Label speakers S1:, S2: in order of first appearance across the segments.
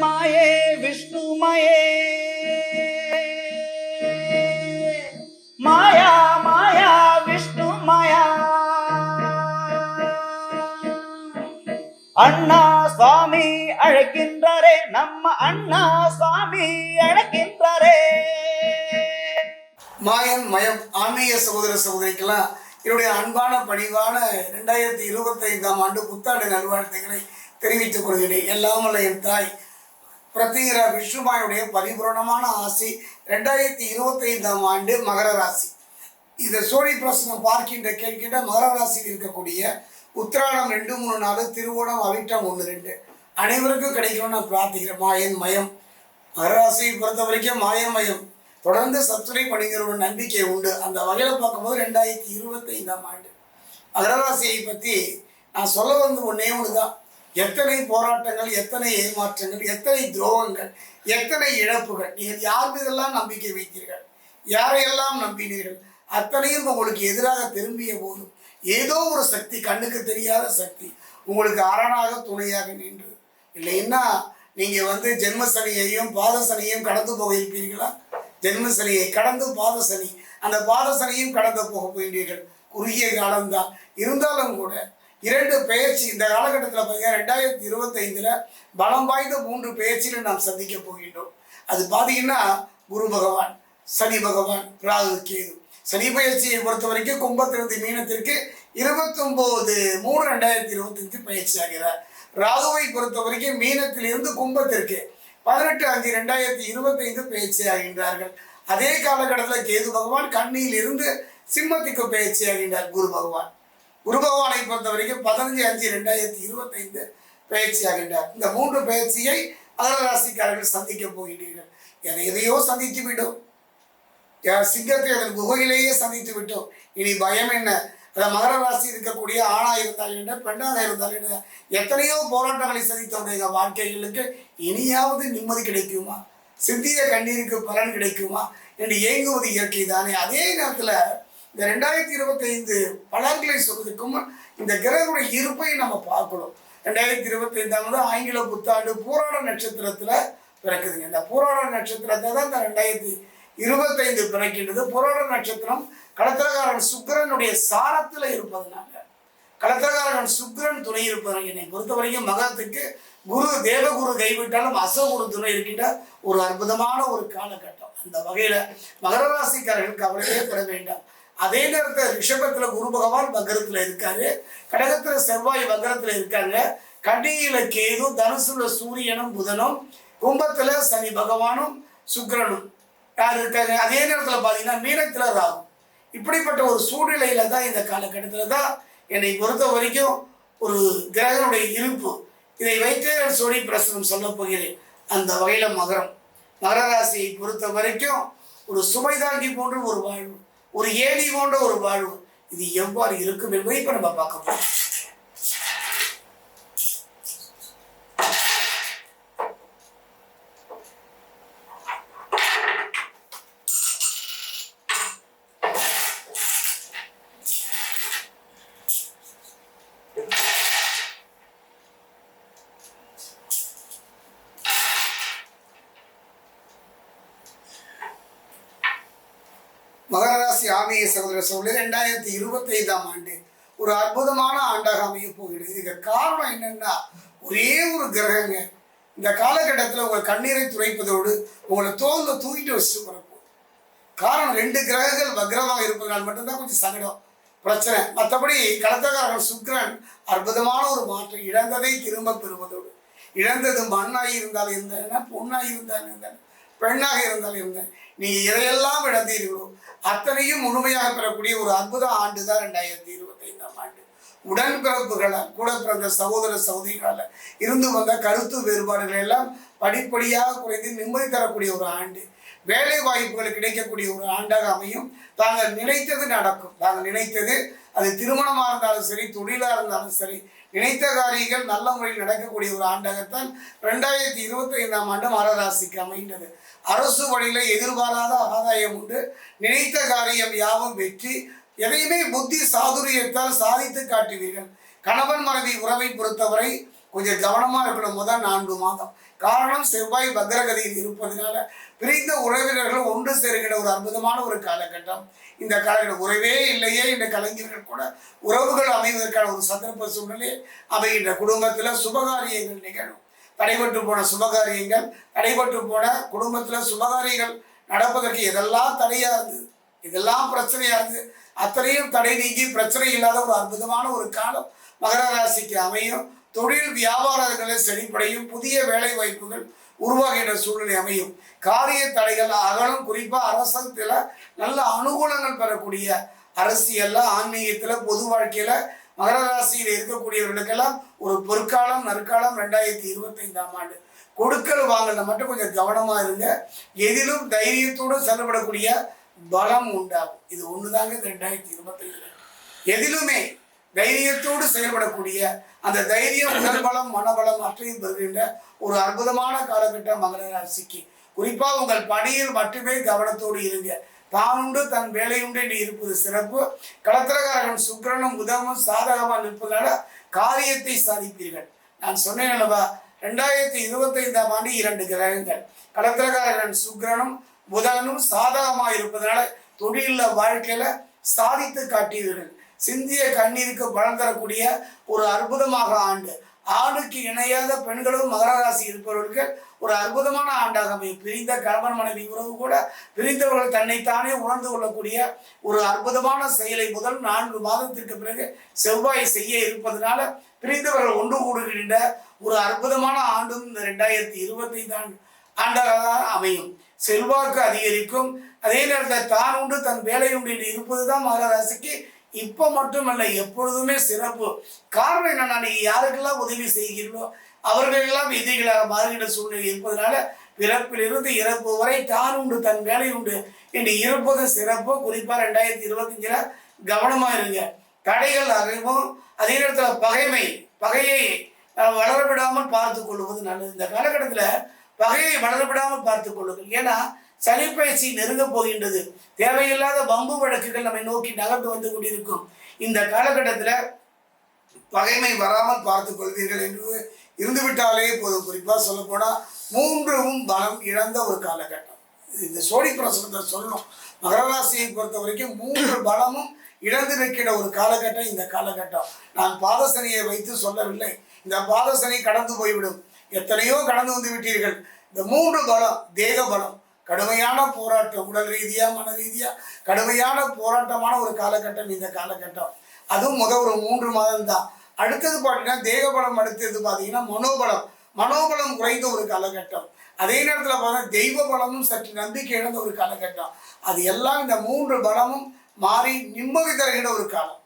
S1: மாயே விஷ்ணுமயே மாயா. மாயா விஷ்ணு மாயா. அண்ணா சுவாமி அழைக்கின்றாரே நம்ம அண்ணா சுவாமி அழைக்கின்றாரே.
S2: மாயன் மயம் ஆன்மீக சகோதர சகோதரிக்கெல்லாம் என்னுடைய அன்பான பணிவான ரெண்டாயிரத்தி இருபத்தைந்தாம் ஆண்டு புத்தாண்டு நல்வாழ்த்துக்களை தெரிவித்துக் கொள்கிறேன். எல்லாம் என் தாய் பிரத்திகிரா விஷ்ணுமாயுடைய பரிபூரணமான ஆசி ரெண்டாயிரத்தி இருபத்தைந்தாம் ஆண்டு மகர ராசி. இந்த சோனி பிரசனம் பார்க்கின்ற கேட்கின்ற மகர ராசியில் இருக்கக்கூடிய உத்திராடம் ரெண்டு மூணு நாலு திருவோணம் அவிட்டம் ஒன்று ரெண்டு. அனைவருக்கும் கிடைக்கணும்னு நான் பிரார்த்திக்கிறேன். மாயன் மயம். மகராசியை பொறுத்த வரைக்கும் மாயன் மயம். தொடர்ந்து சத்துரை பணிகிற ஒரு நம்பிக்கை உண்டு. அந்த வகையில் பார்க்கும்போது ரெண்டாயிரத்தி இருபத்தைந்தாம் ஆண்டு. மகராசியை பற்றி நான் சொல்ல வந்து ஒன்றே ஒன்று தான் எத்தனை போராட்டங்கள் எத்தனை ஏமாற்றங்கள் எத்தனை துரோகங்கள் எத்தனை இழப்புகள். நீங்கள் யார் மீதெல்லாம் நம்பிக்கை வைத்தீர்கள்? யாரையெல்லாம் நம்பினீர்கள்? அத்தனையும் உங்களுக்கு எதிராக திரும்பிய போதும். ஏதோ ஒரு சக்தி கண்ணுக்கு தெரியாத சக்தி உங்களுக்கு அரணாக துணையாக நின்றது இல்லைன்னா நீங்கள் வந்து ஜென்ம பாதசனியையும் கடந்து போக இருப்பீர்களா ஜென்மசனியை கடந்து பாதசனி அந்த பாதசனியும் கடந்து போக போயிட்டீர்கள் குறுகிய காலம்தான். இருந்தாலும் கூட இரண்டு பெயர்ச்சி இந்த காலகட்டத்தில் பார்த்தீங்கன்னா ரெண்டாயிரத்தி இருபத்தைந்தில் பலம் வாய்ந்த மூன்று பெயர்ச்சியில் நாம் சந்திக்க போகின்றோம். அது பார்த்தீங்கன்னா குரு பகவான் சனி பகவான் ராகு கேது. சனி பயிற்சியை பொறுத்த வரைக்கும் கும்பத்திலிருந்து மீனத்திற்கு இருபத்தொம்போது மூணு ரெண்டாயிரத்தி இருபத்தஞ்சு பயிற்சி ஆகிறார். ராகுவை பொறுத்த வரைக்கும் மீனத்திலிருந்து கும்பத்திற்கு பதினெட்டு அஞ்சு ரெண்டாயிரத்தி இருபத்தைந்து பயிற்சி ஆகின்றார்கள். அதே காலகட்டத்தில் கேது பகவான் கண்ணியிலிருந்து சிம்மத்துக்கு பயிற்சி ஆகின்றார் குரு பகவான். குரு பகவானை பொறுத்த வரைக்கும் பதினஞ்சு அஞ்சு ரெண்டாயிரத்தி இருபத்தைந்து பயிற்சியாகின்றார் இந்த மூன்று பயிற்சியை மகர ராசிக்காரர்கள் சந்திக்க போகின்றீர்கள். எதை எதையோ சந்தித்து விட்டோம். சிங்கத்தை அதன் குகையிலேயே சந்தித்து விட்டோம். இனி பயம் என்ன? அந்த மகர ராசி இருக்கக்கூடிய ஆணாக இருந்தால் என்ன பெண்ணாக இருந்தால் என்ன? எத்தனையோ போராட்டங்களை சந்தித்தவங்க எங்கள் வாழ்க்கைகளுக்கு. இனியாவது நிம்மதி கிடைக்குமா? சிந்திய கண்ணீருக்கு பலன் கிடைக்குமா? என்று ஏங்குவது இயற்கை தானே. அதே நேரத்தில் இந்த ரெண்டாயிரத்தி இருபத்தைந்து பலன்களை சொல்வதற்கும் இந்த கிரகங்களுடைய இருப்பை நம்ம பார்க்கணும். ரெண்டாயிரத்தி இருபத்தைந்தாம் ஆங்கில புத்தாண்டு பூராட நட்சத்திரத்தில் பிறக்குதுங்க. இந்த பூராட நட்சத்திரத்தை தான் இந்த ரெண்டாயிரத்தி இருபத்தைந்து பிறக்கின்றது. புராண நட்சத்திரம் கடத்திரகாரன் சுக்கிரனுடைய சாரத்தில் இருப்பதனால. கடத்திரகாரன் சுக்கிரன் துணை இருப்பதனால என்னை பொறுத்த வரைக்கும் மகத்துக்கு குரு தேவகுரு கைவிட்டாலும் அசகுரு துணை இருக்கின்ற ஒரு அற்புதமான ஒரு காலகட்டம். அந்த வகையில் மகர ராசிக்காரர்களுக்கு அவர்களே பெற வேண்டாம். அதே நேரத்தில் ரிஷபத்தில் குரு பகவான் வக்கரத்தில் இருக்காரு. கடகத்தில் செவ்வாய் வக்கரத்தில் இருக்காங்க. கண்டியில் கேது தனுசுல சூரியனும் புதனும் கும்பத்தில் சனி பகவானும் சுக்கிரனும் யார் இருக்காங்க? அதே நேரத்தில் பார்த்தீங்கன்னா மீனத்தில் ராகும் இப்படிப்பட்ட ஒரு சூழ்நிலையில தான் இந்த காலகட்டத்தில் தான் என்னை பொறுத்த வரைக்கும் ஒரு கிரகனுடைய இருப்பு. இதை வைத்து நான் சோழி பிரசனம் சொல்ல போகிறேன். அந்த வகையில் மகரம். மகர ராசியை பொறுத்த வரைக்கும் ஒரு சுமை தாங்கி போன்று ஒரு வாழ்வு. ஒரு ஏணி போன்ற ஒரு வாழ்வு. இது எவ்வாறு இருக்கும் என்பதை இப்போ நம்ம பார்க்க போகிறோம் ஆமைய சகோதர சகோதரி ரெண்டாயிரத்தி இருபத்தைந்தாம் ஆண்டு ஒரு அற்புதமான ஆண்டாக அமைய போகிறது. இதுக்கு காரணம் என்னன்னா ஒரே ஒரு கிரகங்க. இந்த காலகட்டத்தில் உங்கள் கண்ணீரை துடைப்பதோடு உங்களை தோல்ல தூக்கிட்டு வச்சுட்டு வரப்போகுது காரணம் ரெண்டு கிரகங்கள் வக்ரமாக இருப்பதனால் மட்டும்தான் கொஞ்சம் சங்கடம் பிரச்சனை. மற்றபடி கடத்தக்காரர்கள் சுக்கிரன் அற்புதமான ஒரு மாற்றம். இழந்ததை திரும்ப பெறுவதோடு. இழந்தது மண்ணாகி இருந்தாலும் என்ன? பொண்ணாகி இருந்தாலும் இருந்தேன் பெண்ணாக இருந்தாலும் இருந்தேன் நீங்கள் எதையெல்லாம் இழந்தீர்களோ அத்தனையும் முழுமையாக பெறக்கூடிய ஒரு அற்புத ஆண்டு தான் ரெண்டாயிரத்தி இருபத்தைந்தாம் ஆண்டு. உடன்பிறப்புகளை கூட பிறந்த சகோதர சகோதரிகளால் இருந்து வந்த கருத்து வேறுபாடுகள் எல்லாம் படிப்படியாக குறைந்து நிம்மதி தரக்கூடிய ஒரு ஆண்டு. வேலை வாய்ப்புகள் கிடைக்கக்கூடிய ஒரு ஆண்டாக அமையும். தாங்கள் நினைத்தது நடக்கும். தாங்கள் நினைத்தது அது திருமணமாக இருந்தாலும் சரி தொழிலாக இருந்தாலும் சரி நினைத்த காரியங்கள் நல்ல முறையில் நடக்கக்கூடிய ஒரு ஆண்டாகத்தான் ரெண்டாயிரத்தி இருபத்தி ஐந்தாம் ஆண்டு மகராசிக்கு அமைகின்றது. அரசு வழியில் எதிர்பாராத ஆதாயம் உண்டு. நினைத்த காரியம் யாவும் வெற்றி. எதையுமே புத்தி சாதுரியத்தால் சாதித்து காட்டுவீர்கள். கணவன் மனைவி உறவை பொறுத்தவரை கொஞ்சம் கவனமாக இருக்கணும். முதல் நான்கு மாதம். காரணம் செவ்வாய் பத்திரகதியில் இருப்பதனால பிரிந்த உறவினர்கள் ஒன்று சேருகிற ஒரு அற்புதமான ஒரு காலகட்டம். இந்த காலகட்டம் உறவே இல்லையே இந்த கலைஞர்கள் கூட உறவுகள் அமைவதற்கான ஒரு சந்தர்ப்ப சூழ்நிலை அமைகின்ற குடும்பத்தில் சுபகாரியங்கள் நிகழும். தடைபட்டு போன சுபகாரியங்கள் தடைபட்டு போன குடும்பத்தில் சுபகாரியங்கள் நடப்பதற்கு எதெல்லாம் தடையாக இருந்தது? இதெல்லாம் பிரச்சனையாக இருந்தது? அத்தனையும் தடை நீங்கி பிரச்சனை இல்லாத ஒரு அற்புதமான ஒரு காலம் மகர ராசிக்கு அமையும். தொழில் வியாபாரங்களில் செழிப்படையும் புதிய வேலை வாய்ப்புகள் உருவாகின்ற சூழ்நிலை அமையும். காரிய தடைகள் அகலும் குறிப்பாக அரசத்தில் நல்ல அனுகூலங்கள் பெறக்கூடிய அரசியல்ல ஆன்மீகத்தில் பொது வாழ்க்கையில் மகர ராசியில் இருக்கக்கூடியவர்களுக்கெல்லாம் ஒரு பொற்காலம் நற்காலம் ரெண்டாயிரத்தி இருபத்தைந்தாம் ஆண்டு. கொடுக்கல் வாங்கல மட்டும் கொஞ்சம் கவனமாக இருங்க. எதிலும் தைரியத்தோடு செல்லப்படக்கூடிய பலம் உண்டாகும். இது ஒண்ணுதாங்க இந்த ரெண்டாயிரத்தி இருபத்தைந்து எதிலுமே தைரியத்தோடு செயல்படக்கூடிய அந்த தைரியம் உடல்பலம் மனபலம் அற்றையும் பெறுகின்ற ஒரு அற்புதமான காலகட்டம் மகர ராசிக்கு குறிப்பாக உங்கள் பணியில் மட்டுமே கவனத்தோடு இருங்க. தானுண்டு உண்டு தன் வேலையுண்டு என்று இருப்பது சிறப்பு. களத்திரகாரகன் சுக்கிரனும் உதவும் சாதகமாக நிற்பதனால காரியத்தை சாதிப்பீர்கள். நான் சொன்னேன் அல்லவா ரெண்டாயிரத்தி இருபத்தைந்தாம் ஆண்டு இரண்டு கிரகங்கள். களத்திரகாரகன் சுக்கரனும் புதனும் சாதகமாக இருப்பதனால தொழிலில் வாழ்க்கையில சாதித்து காட்டியவர்கள். சிந்திய கண்ணீருக்கு பலன் தரக்கூடிய ஒரு அற்புதமாக ஆண்டு. ஆணுக்கு இணையாத பெண்களும் மகர ராசி ஒரு அற்புதமான ஆண்டாக அமையும். பிரிந்த கணவன் மனைவி உறவு கூட பிரிந்தவர்கள் தன்னைத்தானே உணர்ந்து கொள்ளக்கூடிய ஒரு அற்புதமான செயலை முதல் நான்கு மாதத்திற்கு பிறகு செவ்வாய் செய்ய இருப்பதனால பிரிந்தவர்கள் ஒன்று கூடுகின்ற ஒரு அற்புதமான ஆண்டும் இந்த ரெண்டாயிரத்தி இருபத்தைந்து ஆண்டு ஆண்டாக அமையும். செல்வாக்கு அதிகரிக்கும். அதே நேரத்தில் தான் உண்டு தன் வேலை உண்டு என்று இருப்பதுதான் மகர ராசிக்கு இப்போ மட்டுமல்ல எப்பொழுதுமே சிறப்பு. காரணம் என்னன்னா நீங்க யாருக்கெல்லாம் உதவி செய்கிறீர்களோ அவர்களெல்லாம் விதிகளாக மாறுகிற சூழ்நிலை இருப்பதனால பிறப்பிலிருந்து இறப்பு வரை தான் உண்டு தன் வேலை உண்டு. என்று இருப்பது சிறப்பு குறிப்பாக ரெண்டாயிரத்தி இருபத்தஞ்சில் கவனமாக இருங்க. தடைகள் அறிவும் அதே நேரத்தில் பகைமை பகையை வளரவிடாமல் பார்த்து கொள்வது நல்லது. இந்த காலகட்டத்தில் பகையை வளரவிடாமல் பார்த்து கொள்ளுங்கள். ஏன்னா சனிப்பயிற்சி நெருங்க போகின்றது. தேவையில்லாத பம்பு வழக்குகள் நம்மை நோக்கி நகர்ந்து வந்து கொண்டிருக்கும். இந்த காலகட்டத்தில் பகைமை வராமல் பார்த்துக் கொள்வீர்கள் என்று இருந்துவிட்டாலே போதும். குறிப்பாக சொல்லப்போனால் மூன்றும் பலம் இழந்த ஒரு காலகட்டம். இந்த சோழி பிரசனத்தை சொல்லணும். மகர ராசியை பொறுத்த வரைக்கும் மூன்று பலமும் இழந்து நிற்கிற ஒரு காலகட்டம் இந்த காலகட்டம். நான் பாதசனியை வைத்து சொல்லவில்லை. இந்த பாதசனி கடந்து போய்விடும். எத்தனையோ கடந்து வந்து விட்டீர்கள். இந்த மூன்று பலம் தேக பலம் கடுமையான போராட்டம் உடல் ரீதியா மன ரீதியா கடுமையான போராட்டமான ஒரு காலகட்டம் இந்த காலகட்டம். அதுவும் முத ஒரு மூன்று மாதம் தான் அடுத்தது பார்த்தீங்கன்னா தேகபலம் அடுத்தது பார்த்தீங்கன்னா மனோபலம். மனோபலம் குறைந்த ஒரு காலகட்டம். அதே நேரத்தில் பார்த்தா தெய்வ பலமும் சற்று நம்பிக்கை இழந்த ஒரு காலகட்டம். அது எல்லாம் இந்த மூன்று பலமும் மாறி நிம்மதி தருகிற ஒரு காலம்.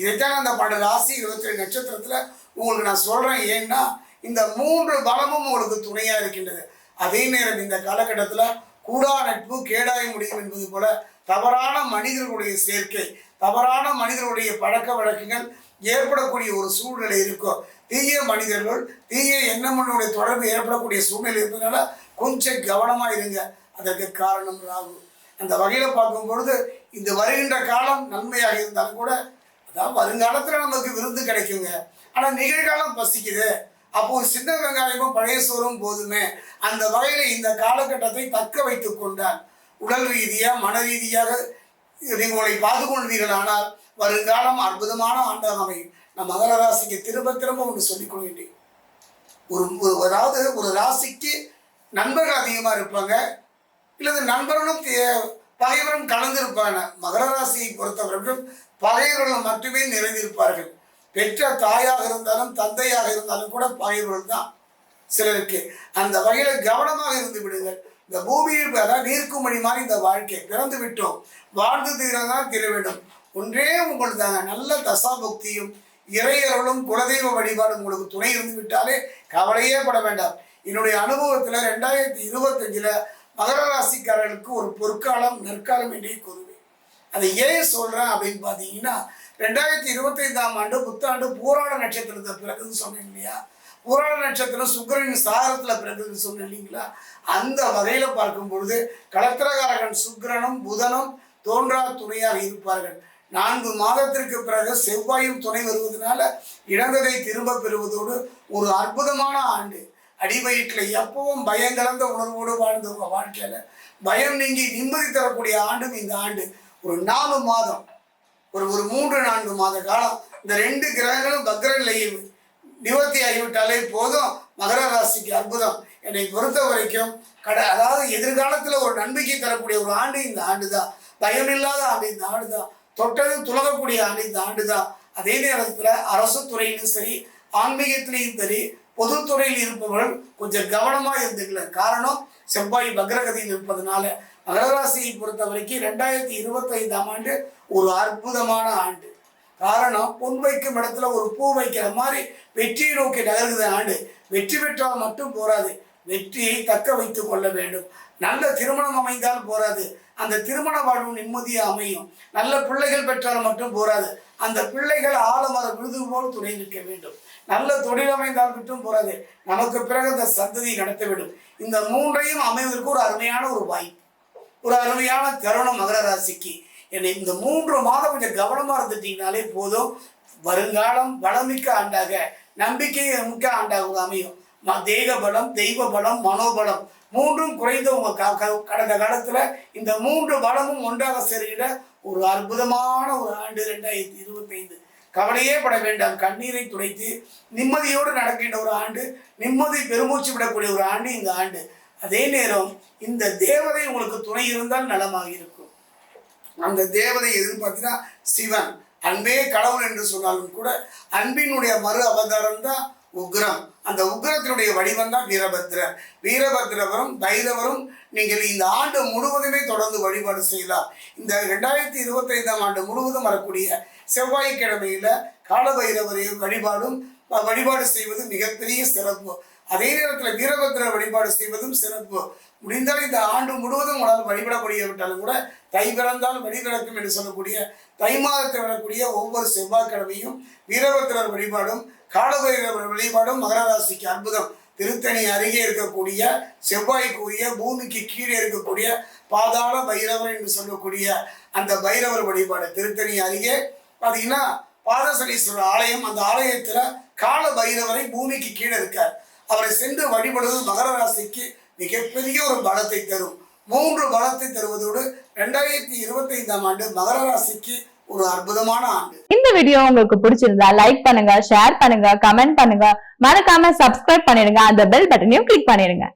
S2: இதைத்தான் அந்த பன்னெண்டு ராசி இருபத்தி ரெண்டு நட்சத்திரத்தில் உங்களுக்கு நான் சொல்கிறேன் ஏன்னா இந்த மூன்று பலமும் உங்களுக்கு துணையாக இருக்கின்றது. அதே நேரம் இந்த காலகட்டத்தில் கூடா நட்பு கேடாய முடியும் என்பது போல தவறான மனிதர்களுடைய சேர்க்கை தவறான மனிதர்களுடைய பழக்க வழக்கங்கள் ஏற்படக்கூடிய ஒரு சூழ்நிலை இருக்கும். தீய மனிதர்கள் தீய எண்ணமனுடைய தொடர்பு ஏற்படக்கூடிய சூழ்நிலை இருப்பதனால கொஞ்சம் கவனமாக இருங்க. அதற்கு காரணம் ராகு. அந்த வகையில் பார்க்கும் பொழுது இந்த வருகின்ற காலம் நன்மையாக இருந்தாலும் கூட அதான் வருங்காலத்தில் நமக்கு விருந்து கிடைக்குங்க. ஆனால் நிகழ்காலம் பசிக்குது. அப்போது சின்ன வெங்காயமும் பழைய சோறும் போதுமே. அந்த வகையில் இந்த காலகட்டத்தை தக்க வைத்து கொண்டார். உடல் ரீதியாக மன ரீதியாக நீங்கள் உங்களை பார்த்து ஆனால் வருங்காலம் அற்புதமான ஆண்டாக அமையும். நான் மகர ராசிக்கு திரும்ப திரும்ப ஒன்று சொல்லிக் கொள்கின்றேன். ஒரு ஒரு- அதாவது ஒரு ராசிக்கு நண்பர்கள் அதிகமாக இருப்பாங்க. இல்லது நண்பர்களும் பகைவரும் கலந்து இருப்பாங்க மகர ராசியை பொறுத்தவரைக்கும் பகைவர்கள் மட்டுமே நிறைந்திருப்பார்கள். பெற்ற தாயாக இருந்தாலும் தந்தையாக இருந்தாலும் கூட பகைவர்கள் தான் சிலருக்கு. அந்த வகையில் கவனமாக இருந்து விடுங்கள். இந்த பூமியில் அதான் நீர்க்குமணி மாதிரி இந்த வாழ்க்கை. பிறந்து விட்டோம். வாழ்ந்து தீரதான் திருவிடும். ஒன்றே உங்களுக்கு தாங்க நல்ல தசாபக்தியும் இறையருளும் குலதெய்வ வழிபாடும் உங்களுக்கு துணை இருந்து விட்டாலே கவலையே பட வேண்டாம். என்னுடைய அனுபவத்தில் ரெண்டாயிரத்தி இருபத்தஞ்சில் மகர ராசிக்காரர்களுக்கு ஒரு பொற்காலம் நற்காலம் என்றே கூறுவேன். அதை ஏன் சொல்கிறேன் அப்படின்னு பார்த்தீங்கன்னா ரெண்டாயிரத்தி இருபத்தைந்தாம் ஆண்டு புத்தாண்டு பூராட நட்சத்திரத்தை பிறகுன்னு சொன்னேன் இல்லையா? பூராட நட்சத்திரம் சுக்கிரனின் சாரத்தில் பிறகுன்னு சொன்னேன் இல்லைங்களா? அந்த வகையில் பார்க்கும் பொழுது கலத்திரகாரகன் சுக்கிரனும் புதனும் தோன்றா துணையாக இருப்பார்கள். நான்கு மாதத்திற்கு பிறகு செவ்வாயும் துணை வருவதனால இழந்ததை திரும்ப பெறுவதோடு ஒரு அற்புதமான ஆண்டு. அடிவயிற்றில் எப்பவும் பயம் கலந்த உணர்வோடு வாழ்ந்த வாழ்க்கையில் பயம் நீங்கி நிம்மதி தரக்கூடிய ஆண்டும் இந்த ஆண்டு. ஒரு நாலு மாதம் ஒரு ஒரு மூன்று நான்கு மாத காலம் இந்த ரெண்டு கிரகங்களும் பக்ர நிலையில் நிவர்த்தி ஆகிவிட்டாலே போதும். மகர ராசிக்கு அற்புதம். என்னை பொறுத்த வரைக்கும் கடை அதாவது எதிர்காலத்தில் ஒரு நம்பிக்கை தரக்கூடிய ஒரு ஆண்டு இந்த ஆண்டு தான் பயமில்லாத ஆண்டு இந்த ஆண்டு தான் தொட்டதும் துலகக்கூடிய ஆண்டு இந்த ஆண்டு தான் அதே நேரத்தில் அரசு துறையிலும் சரி ஆன்மீகத்திலையும் சரி பொதுத்துறையில் இருப்பவர்கள் கொஞ்சம் கவனமாக இருந்துக்கல. காரணம் செவ்வாய் பக்ரகதியில் இருப்பதனால மகர பொறுத்த வரைக்கும் ரெண்டாயிரத்தி இருபத்தைந்தாம் ஆண்டு ஒரு அற்புதமான ஆண்டு. காரணம் பொன் வைக்கும் இடத்துல ஒரு பூ வைக்கிற மாதிரி வெற்றியை நோக்கி நகர்கிற ஆண்டு. வெற்றி பெற்றால் மட்டும் போராது வெற்றியை தக்க வைத்து கொள்ள வேண்டும். நல்ல திருமணம் அமைந்தால் போராது. அந்த திருமண வாழ்வு நிம்மதியாக அமையும். நல்ல பிள்ளைகள் பெற்றால் மட்டும் போராது. அந்த பிள்ளைகள் ஆலமர விருது போல் துணை நிற்க வேண்டும். நல்ல தொழில் அமைந்தால் மட்டும் போராது. நமக்கு பிறகு அந்த சந்ததியை நடத்த வேண்டும் இந்த மூன்றையும் அமைவதற்கு ஒரு அருமையான ஒரு வாய்ப்பு. ஒரு அருமையான தருணம் மகர ராசிக்கு. என்னை இந்த மூன்று மாதம் கொஞ்சம் கவனமாக இருந்துட்டீங்கனாலே போதும். வருங்காலம் வளமிக்க ஆண்டாக நம்பிக்கை மிக்க ஆண்டாக அமையும். ம- தேக பலம் தெய்வ பலம் மனோபலம் மூன்றும் குறைந்த உங்க க- கடந்த காலத்துல இந்த மூன்று பலமும் ஒன்றாக சேருகிற ஒரு அற்புதமான ஒரு ஆண்டு ரெண்டாயிரத்தி இருபத்தைந்து. கவலையே பட வேண்டாம். கண்ணீரை துடைத்து நிம்மதியோடு நடக்கின்ற ஒரு ஆண்டு நிம்மதி பெருமூச்சு விடக்கூடிய ஒரு ஆண்டு இந்த ஆண்டு. அதே நேரம் இந்த தேவதை உங்களுக்கு துணை இருந்தால் நலமாக இருக்கும். அந்த தேவதை எதுன்னு பார்த்தீங்கன்னா சிவன். அன்பே கடவுள் என்று சொன்னாலும் கூட அன்பினுடைய மறு அவதாரம் தான் உக்ரம். அந்த உக்ரத்தினுடைய வடிவம் தான் வீரபத்ரர் வீரபத்ரவரும் பைரவரும் நீங்கள் இந்த ஆண்டு முழுவதுமே தொடர்ந்து வழிபாடு செய்யலாம். இந்த ரெண்டாயிரத்தி இருபத்தைந்தாம் ஆண்டு முழுவதும் வரக்கூடிய செவ்வாய்க்கிழமையில காலபைரவரை வழிபாடும் வழிபாடு செய்வது மிகப்பெரிய சிறப்பு. அதே நேரத்தில் வீரபத்திர வழிபாடு செய்வதும் சிறப்பு. முடிந்தால் இந்த ஆண்டு முழுவதும் உங்களால் வழிபடக்கூடிய விட்டாலும் கூட தை பிறந்தால் வழி பிறக்கும் என்று சொல்லக்கூடிய தை மாதத்தில் வரக்கூடிய ஒவ்வொரு செவ்வாய்க்கிழமையும் வீரபத்ரர் வழிபாடும் காலபைரவர் வழிபாடும் மகரராசிக்கு அற்புதம். திருத்தணி அருகே இருக்கக்கூடிய செவ்வாய்க்குரிய பூமிக்கு கீழே இருக்கக்கூடிய பாதாள பைரவர் என்று சொல்லக்கூடிய அந்த பைரவர் வழிபாடு திருத்தணி அருகே. பார்த்தீங்கன்னா பாதசனீஸ்வரர் ஆலயம். அந்த ஆலயத்தில் கால பைரவரை பூமிக்கு கீழே இருக்கார். அவரை சென்று வழிபடுவது மகர ராசிக்கு மிகப்பெரிய ஒரு பலத்தை தரும். மூன்று பலத்தை தருவதோடு ரெண்டாயிரத்தி இருபத்தி ஐந்தாம் ஆண்டு மகர ராசிக்கு ஒரு அற்புதமான ஆண்டு.
S3: இந்த வீடியோ உங்களுக்கு பிடிச்சிருந்தா லைக் பண்ணுங்க ஷேர் பண்ணுங்க கமெண்ட் பண்ணுங்க. மறக்காம சப்ஸ்கிரைப் பண்ணிடுங்க. அந்த பெல் பட்டனையும் கிளிக் பண்ணிடுங்க.